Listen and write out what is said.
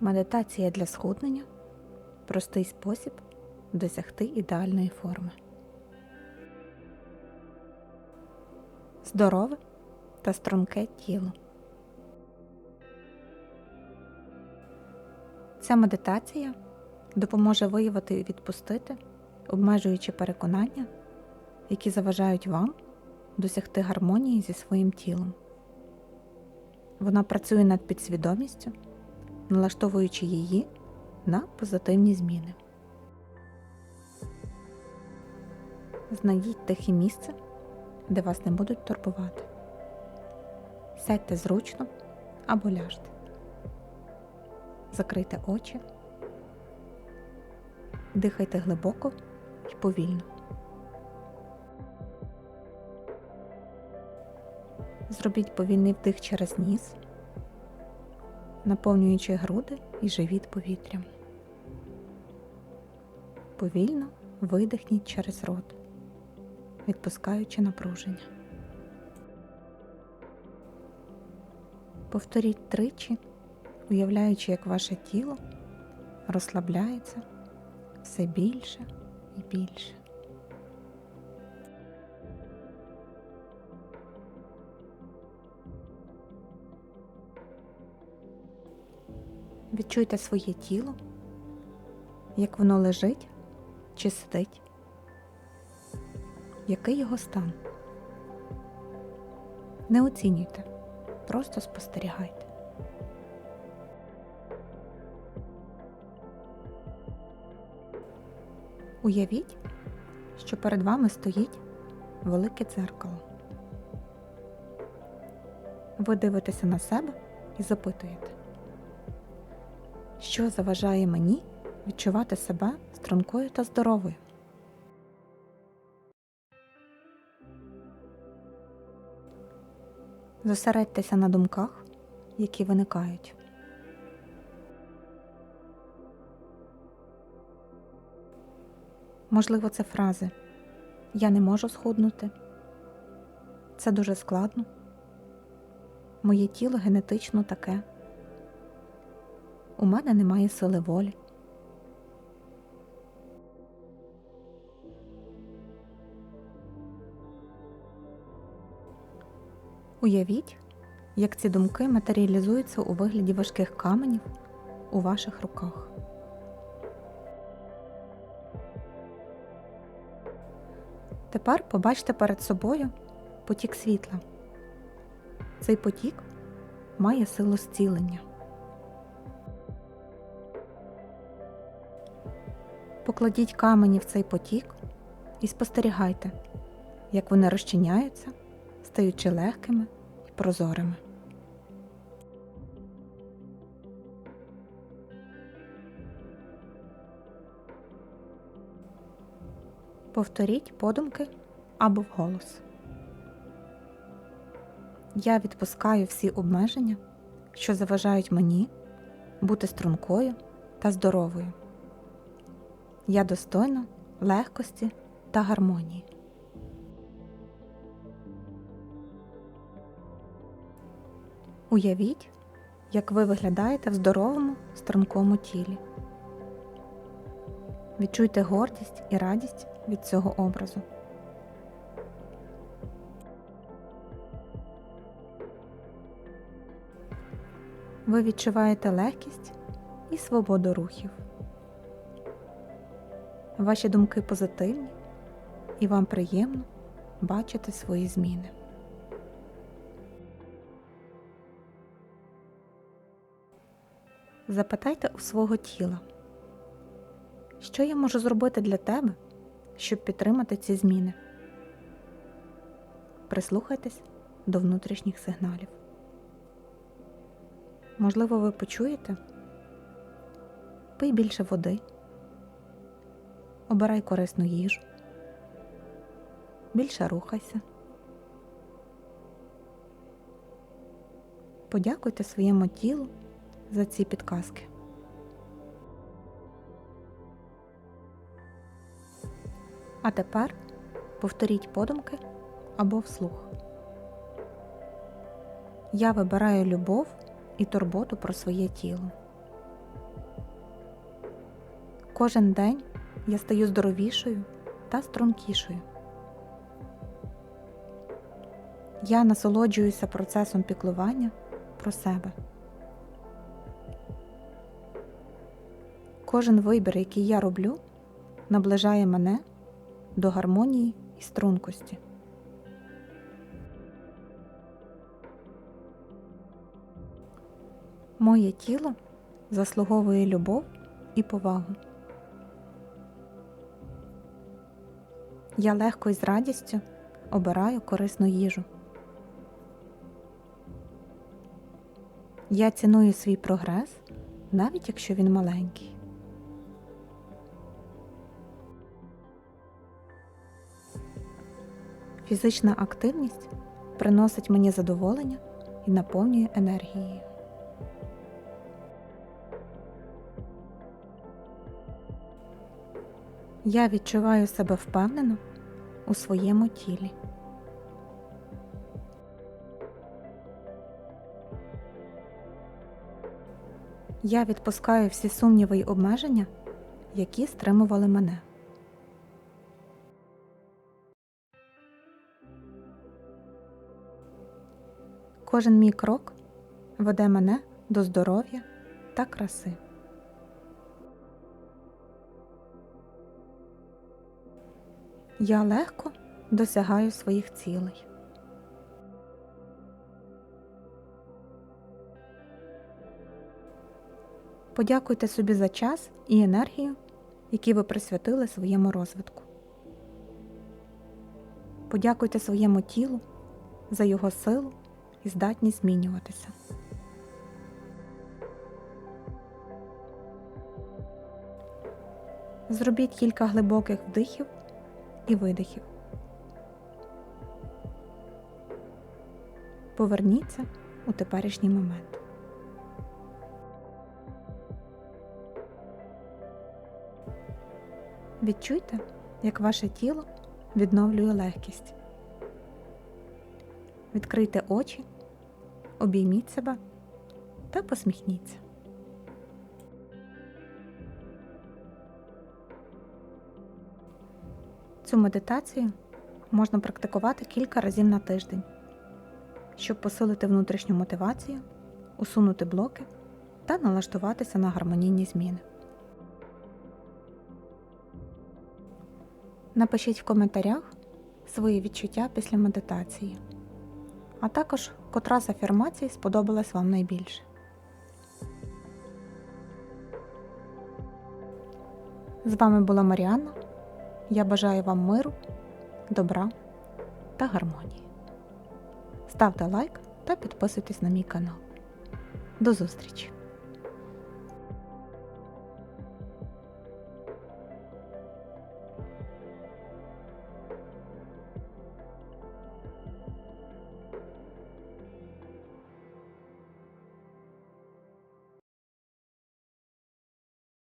Медитація для схуднення простий спосіб досягти ідеальної форми. Здорове та струнке тіло. Ця медитація допоможе виявити і відпустити обмежуючі переконання, які заважають вам досягти гармонії зі своїм тілом. Вона працює над підсвідомістю, налаштовуючи її на позитивні зміни. Знайдіть тихе місце, де вас не будуть турбувати. Сядьте зручно або ляжте. Закрийте очі, дихайте глибоко і повільно. Зробіть повільний вдих через ніс, наповнюючи груди і живіт повітрям. Повільно видихніть через рот, відпускаючи напруження. Повторіть тричі, уявляючи, як ваше тіло розслабляється все більше і більше. Відчуйте своє тіло, як воно лежить чи сидить, який його стан. Не оцінюйте, просто спостерігайте. Уявіть, що перед вами стоїть велике дзеркало. Ви дивитеся на себе і запитуєте, що заважає мені відчувати себе стрункою та здоровою. Зосередьтеся на думках, які виникають. Можливо, це фрази Я не можу схуднути. Це дуже складно. Моє тіло генетично таке. У мене немає сили волі. Уявіть, як ці думки матеріалізуються у вигляді важких каменів у ваших руках. Тепер побачте перед собою потік світла. Цей потік має силу зцілення. Покладіть камені в цей потік і спостерігайте, як вони розчиняються, стаючи легкими і прозорими. Повторіть подумки або вголос. Я відпускаю всі обмеження, що заважають мені бути стрункою та здоровою. Я достойна легкості та гармонії. Уявіть, як ви виглядаєте в здоровому стрункому тілі. Відчуйте гордість і радість від цього образу. Ви відчуваєте легкість і свободу рухів. Ваші думки позитивні і вам приємно бачити свої зміни. Запитайте у свого тіла, що я можу зробити для тебе, щоб підтримати ці зміни. Прислухайтесь до внутрішніх сигналів. Можливо, ви почуєте? Пий більше води, обирай корисну їжу, більше рухайся. Подякуйте своєму тілу за ці підказки. А тепер повторіть подумки або вслух. Я вибираю любов і турботу про своє тіло. Кожен день я стаю здоровішою та стрункішою. Я насолоджуюся процесом піклування про себе. Кожен вибір, який я роблю, наближає мене до гармонії і стрункості. Моє тіло заслуговує любов і повагу. Я легко і з радістю обираю корисну їжу. Я ціную свій прогрес, навіть якщо він маленький. Фізична активність приносить мені задоволення і наповнює енергією. Я відчуваю себе впевнено у своєму тілі. Я відпускаю всі сумніви й обмеження, які стримували мене. Кожен мій крок веде мене до здоров'я та краси. Я легко досягаю своїх цілей. Подякуйте собі за час і енергію, які ви присвятили своєму розвитку. Подякуйте своєму тілу за його силу і здатність змінюватися. Зробіть кілька глибоких вдихів і видихів. Поверніться у теперішній момент. Відчуйте, як ваше тіло відновлює легкість. Відкрийте очі, обійміть себе та посміхніться. Цю медитацію можна практикувати кілька разів на тиждень, щоб посилити внутрішню мотивацію, усунути блоки та налаштуватися на гармонійні зміни. Напишіть в коментарях свої відчуття після медитації, а також котра з афірмацій сподобалась вам найбільше. З вами була Маріанна. Я бажаю вам миру, добра та гармонії. Ставте лайк та підписуйтесь на мій канал. До зустрічі!